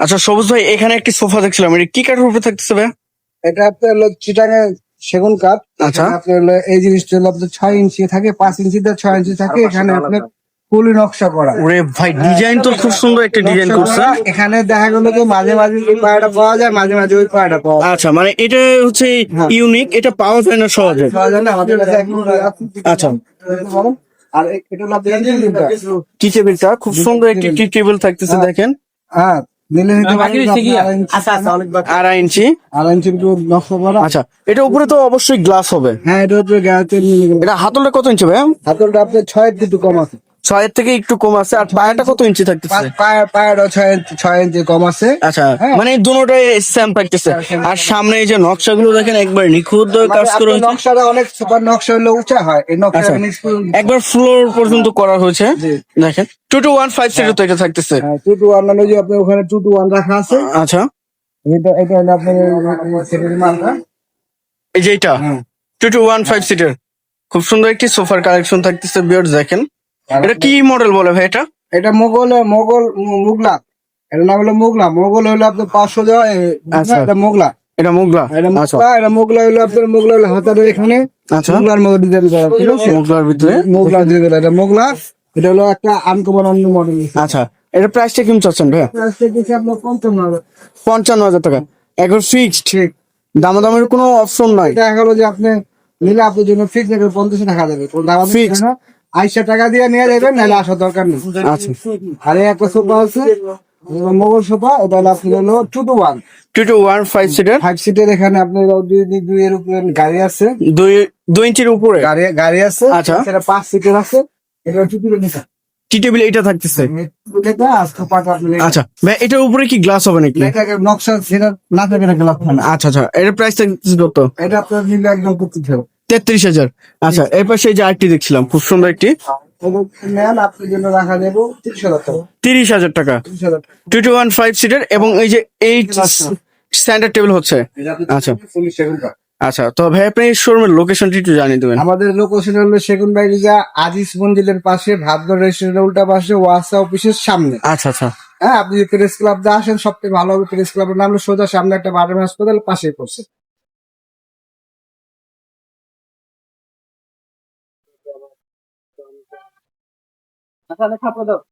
আচ্ছা সবুজ ভাই এখানে একটি সোফা দেখছিলাম। এটা কি কাঠের উপরে থাকতেছে ভাই এটা আপনার হলো চিটাঙে সেগুন কাঠ। আচ্ছা। আপনার হলো এই জিনিসটা হলো আপনার ছয় ইঞ্চি থাকে পাঁচ ইঞ্চি ইঞ্চিতে ছয় ইঞ্চি থাকে। এখানে আপনার ফুলি নকশা করা। ওরে ভাই ডিজাইন তো খুব সুন্দর একটা ডিজাইন করছে। এখানে দেখা গেলো যে মাঝে মাঝে এই পায়াটা পাওয়া যায় মাঝে মাঝে ওই পায়াটা পাওয়া যায়। আচ্ছা মানে এটা হচ্ছে হ্যাঁ। ইউনিক এটা পাওয়া যায় না সহজে? পাওয়া যায় না আমাদের কাছে একদম আচ্ছা। আর এটা হলো আপনার। টি টেবিলটা খুব সুন্দর একটি টি টেবিল থাকতেছে দেখেন। হ্যাঁ। নিলে নিতে পারেন আপনার আড়াই ইঞ্চি- আড়াই ইঞ্চি আড়াই ইঞ্চি নকশা করা। আচ্ছা এটা উপরে তো অবশ্যই গ্লাস হবে। হ্যাঁ এটা হচ্ছে এটা হাতলটা কত ইঞ্চি ভাই হাতলটা আপনার ছয় ইঞ্চি একটু কম আছে। ছয়ের থেকে একটু কম আছে আর পায়াটা কত ইঞ্চি থাকতেছে? পায়াটা ছয় ইঞ্চি ছয় ইঞ্চি কম আছে। আচ্ছা হ্যাঁ। মানে দুটোটাই সেম থাকতেছে। আর সামনে এই যে নকশাগুলো দেখেন একবার নিখুঁত কাজ মানে করা আপনার হয়েছে নকশাটা অনেক সুপার নকশা হলে উঁচা হয়। এই নকশাটা আচ্ছা। একবার ফ্লোর পর্যন্ত করা হয়েছে। দেখেন two two one five seater তো এটা থাকতেছে। টু টু ওয়ান মানে যে আপনার ওখানে টু টু ওয়ান রাখা আছে। আচ্ছা। এটা এটা হলো আপনার সেটের মালটা। এই যে এটা? Two two one five seater খুব সুন্দর একটি সোফার কালেকশন থাকতেছে বিয়ার্ড দেখেন। এটা কি মডেল বলে ভাই এটা? এটা মোগল মোগল মুগলা। এটা নাম হলো মুগলা। মোগল হলো আপনার পাঁচশো দেওয়া আচ্ছা। এটা মোগলা। এটা মুগলা? এটা আচ্ছা। এটা মোগলা হলো আপনার মোগলা হলো হাতার এখানে। আচ্ছা। মোগলার মতো ডিজাইন করা ঠিক আছে মুগলার ভিতরে। মোগলা ডিজাইন এটা মোগলা। এটা হলো একটা আনকমন অন্য মডেল আচ্ছা। এটা প্রাইসটা কেমন চাচ্ছেন ভাইয়া? দিচ্ছে আপনার পঞ্চান্ন হাজার। পঞ্চান্ন হাজার টাকা। ফিক্সড ঠিক দামাদামের কোনো অপশন নাই? এটা গেল যে আপনি নিলে আপনার জন্য ফিক্স পঞ্চাশ টাকা দাম Fix। ফিক্স আইসা টাকা দিয়ে নিয়ে যাবেন নাহলে আসার দরকার নেই। আচ্ছা। আর একটা সোফা আছে মোগল সোফা এটা হলো আপনার হলো two two one two two one five seater five সিটের এখানে আপনার দুই দুই এর উপরে গাড়ি আছে। দুই দুই ইঞ্চির উপরে? গাড়ি গাড়ি আছে। আচ্ছা। সেটা পাঁচ সিটের আছে। এটা টু টু নিচা টি টেবিল এটা থাকতেছে আপনি আচ্ছা ভাই এটার উপরে কি গ্লাস হবে নাকি? নকশা সেটা না থাকে না গেলাম না। আচ্ছা আচ্ছা এটার প্রাইস থাকতেছে কত? এটা আপনার নিলে একদম করতে তেত্রিশ হাজার। আচ্ছা এর পাশে এই যে আরেকটি দেখছিলাম খুব সুন্দর একটি। এবং নেন আপনার জন্য রাখা দেবো তিরিশ হাজার টাকা। Two two one five seater এবং এই যে এইট স্ট্যান্ডার্ড টেবিল হচ্ছে। আচ্ছা। আচ্ছা তো ভাই আপনি শোরুমের লোকেশনটি একটু জানিয়ে দেবেন। আমাদের লোকেশন হলো সেগুন বাড়িজা আজিজ মন্দিরের পাশে ভাতগড় রেস্টুরেন্টের উল্টা পাশে ওয়াসা অফিসের সামনে। আচ্ছা আচ্ছা। হ্যাঁ আপনি যদি প্রেস ক্লাব দিয়ে আসেন সবথেকে ভালো হবে প্রেস ক্লাবের নাম হলো সোজা সামনে একটা বাটার হাসপাতাল পাশে পড়ছে। আচ্ছা ছাপো দাও